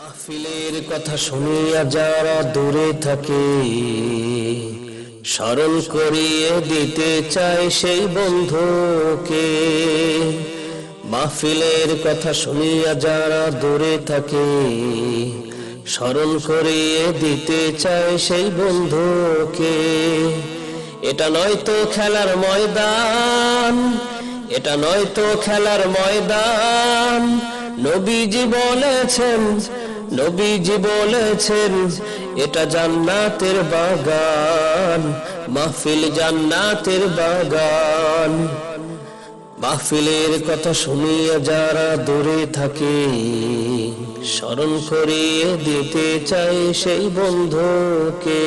মাহফিলের কথা শুনিয়া যারা দূরে থাকে, স্মরণ করিয়ে দিতে চায় সেই বন্ধুকে। মাহফিলের কথা শুনিয়া যারা দূরে থাকে, স্মরণ করিয়ে দিতে চায় সেই বন্ধুকে। এটা নয় তো খেলার ময়দান, এটা নয় তো খেলার ময়দান। নবীজি বলেছেন নবীজি বলেছেন, এটা জান্নাতের বাগান, মাহফিল জান্নাতের বাগান। মাহফিলের কথা শুনিয়ে যারা দূরে থাকে, স্মরণ করিয়ে দিতে চাই সেই বন্ধুকে।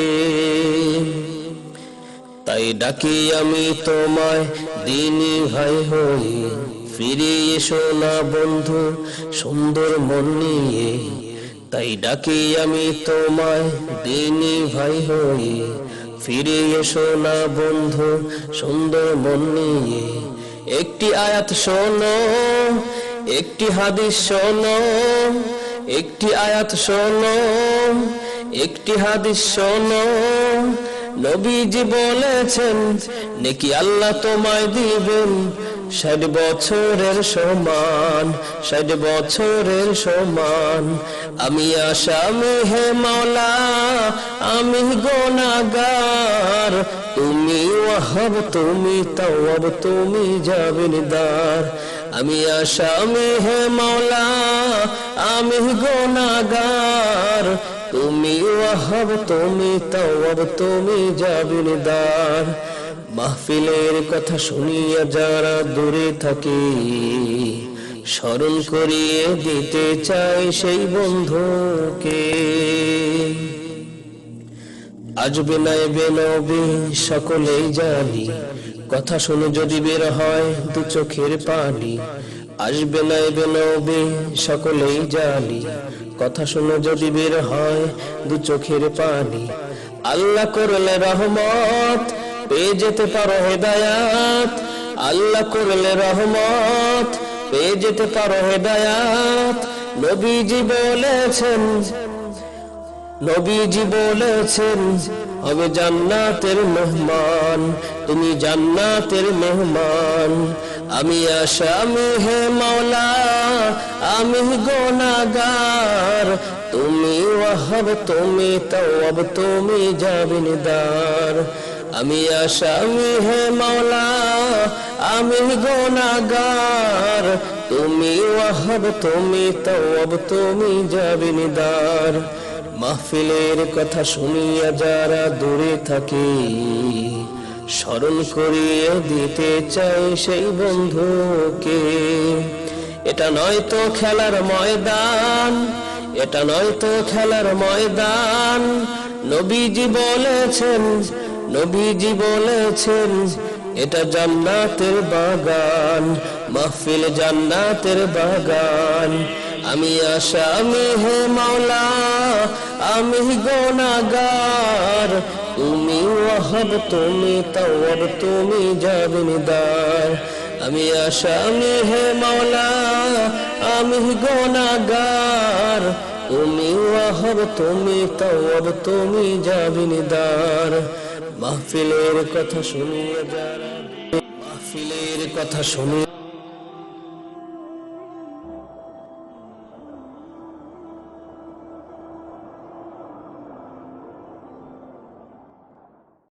তাই ডাকি আমি তোমায়, দিনী ভাই হই ফিরে এসো না বন্ধু, সুন্দর মন নিয়ে। তাই ডাকি আমি তোমায়, দিনী ভাই হই ফিরে এসো না বন্ধু সুন্দর মন নিয়ে। একটি আয়াত শোনো, একটি হাদিস শোনো, একটি আয়াত শোনো, একটি হাদিস শোনো। নবীজি বলেছেন, নাকি আল্লাহ তোমায় দিবেন ষাট বছরের সমান, ষাট বছরের সমান। আমি আসামি হে মাওলা, আমি গোনাগার তুমি ওয়াহাব, তুমি তাওয়াব, তুমি জাবিনদার আমি আসামি হে মাওলা, আমি গোনাগার তুমি ওয়াহাব, তুমি তাওয়াব, তুমি জাবিনদার মাহফিলের কথা শুনিয়া যারা দূরে থাকে, স্মরণ করিয়ে দিতে চাই সেই বন্ধুকে। আসবে না এবে সকলেই জানি, কথা শুনে যদি বের হয় দু চোখের পানি। আসবে না এবে নবে, সকলেই জানি, কথা শুনে যদি বের হয় দু চোখের পানি। আল্লাহ করলে রহমত পেয়ে যেতে পারো হেদায়াত। আল্লাহ করলে রহমত। পেয়ে যেতে পারো হেদায়াত। নবীজি বলেছেন নবীজি বলেছেন হবে জান্নাতের মেহমান, তুমি জান্নাতের মেহমান। আমি আসামি হে মাওলা, আমি গোনাগার তুমি ওয়াহাব, তুমি তাওয়াব, তুমি জাবিনদার আমি আসামি হে মাওলা, আমি গোনাগার তুমি ওয়াহাব, তুমি তাওয়াব, তুমি জাবিনদার মাহফিলের কথা শুনিয়া যারা দূরে থাকে, স্মরণ করিয়ে দিতে চাই সেই বন্ধুকে। এটা নয় তো খেলার ময়দান, এটা নয় তো খেলার ময়দান। নবীজি বলেছেন নবীজি বলেছেন, এটা জান্নাতের বাগান, মাহফিল জান্নাতের বাগান। আমি আসামি হে মাওলা, আমি গোনাগার। তুমি ওয়াহাব, তুমি তাওয়াব, তুমি জাবিনদার আমি আসামি হে মাওলা, আমি গোনাগার। তুমি ওয়াহাব তুমি তওয়াব তুমি জাবিনদার মাহফিলের কথা শুনিয়ে যারা মাহফিলের কথা শুনিয়ে